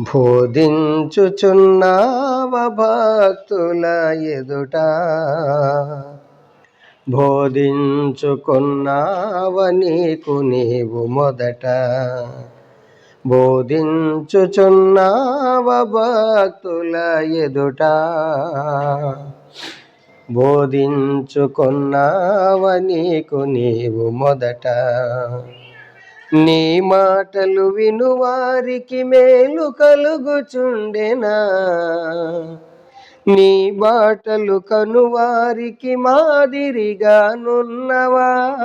బోధించుచున్నావ భక్తుల ఎదుట. బోధించుకున్నావ నీకు నీవు మొదట. బోధించుచున్నావ భక్తుల ఎదుట. బోధించుకున్నావ నీకు నీవు మొదట. నీ మాటలు వినువారికి మేలు కలుగుచుండెనా. నీ బాటలు కనువారికి మాదిరిగా నున్నవా.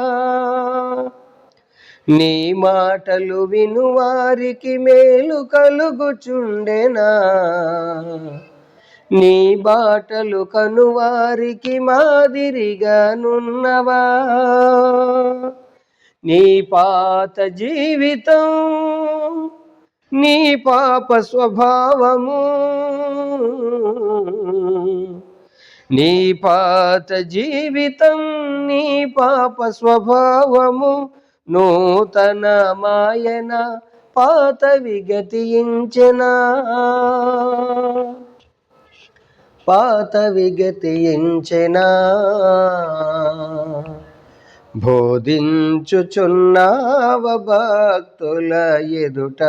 నీ మాటలు వినువారికి మేలు కలుగుచుండెనా. నీ బాటలు కనువారికి మాదిరిగా నున్నవా. నీ పాత జీవితం నీ పాప స్వభావము. నీ పాత జీవితం నీ పాప స్వభావము నూతన మాయన పాత విగతించిన పాత విగతించనా బోధించుచున్నావ భక్తుల ఎదుట.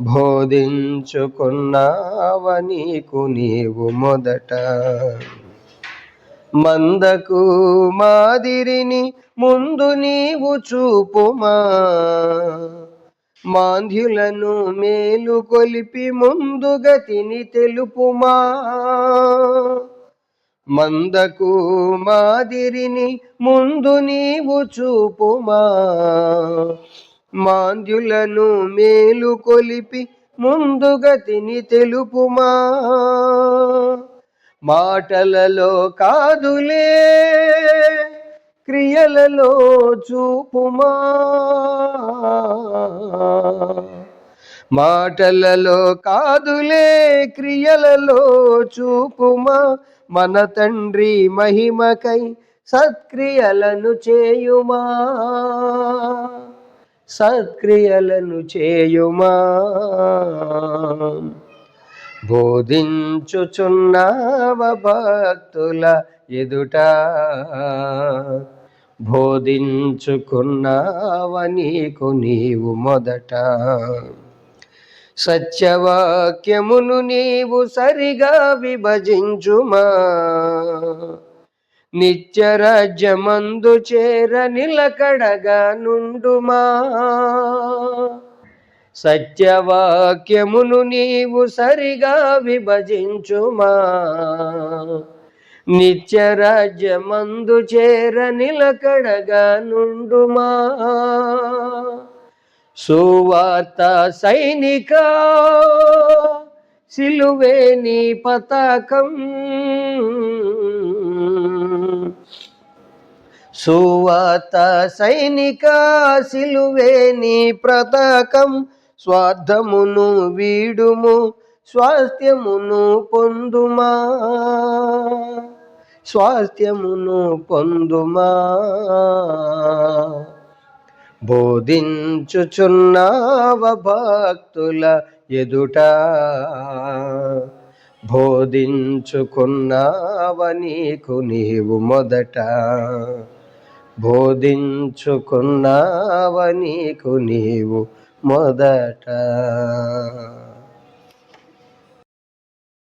బోధించుకున్నావ నీకు నీవు మొదట. మందకు మాదిరిని ముందు నీవు చూపుమా. మాంధ్యులను మేలు కొలిపి ముందు గతిని తెలుపుమా. మందకు మాదిరిని ముందు నీవు చూపుమా. మాంద్యులను మేలు కొలిపి ముందుగతిని తెలుపుమా. మాటలలో కాదులే క్రియలలో చూపుమా. మాటలలో కాదులే క్రియలలో చూపుమా. మన తండ్రి మహిమకై సత్క్రియలను చేయుమా. సత్క్రియలను చేయుమా. బోధించుచున్నావ భక్తుల ఎదుట. బోధించుకున్నావ నీకు నీవు మొదట. సత్యవాక్యమును నీవు సరిగా విభజించుమా? నిత్యరాజ్యమందు చేర నిలకడగా నుండుమా? సత్యవాక్యమును నీవు సరిగా విభజించుమా? నిత్యరాజ్యమందు చేర నిలకడగా నుండుమా? సువార్త సైనిక సిలువే నీ పతాకం. సువార్త సైనిక సిలువే నీ పతాకం. స్వార్థమును వీడుము స్వాస్థ్యమును పొందుమా. స్వాస్థ్యమును పొందుమా. బోధించుచున్నావ భక్తుల ఎదుట. బోధించుకున్నావ నీకు నీవు మొదట. బోధించుకున్నావ నీకు నీవు మొదట.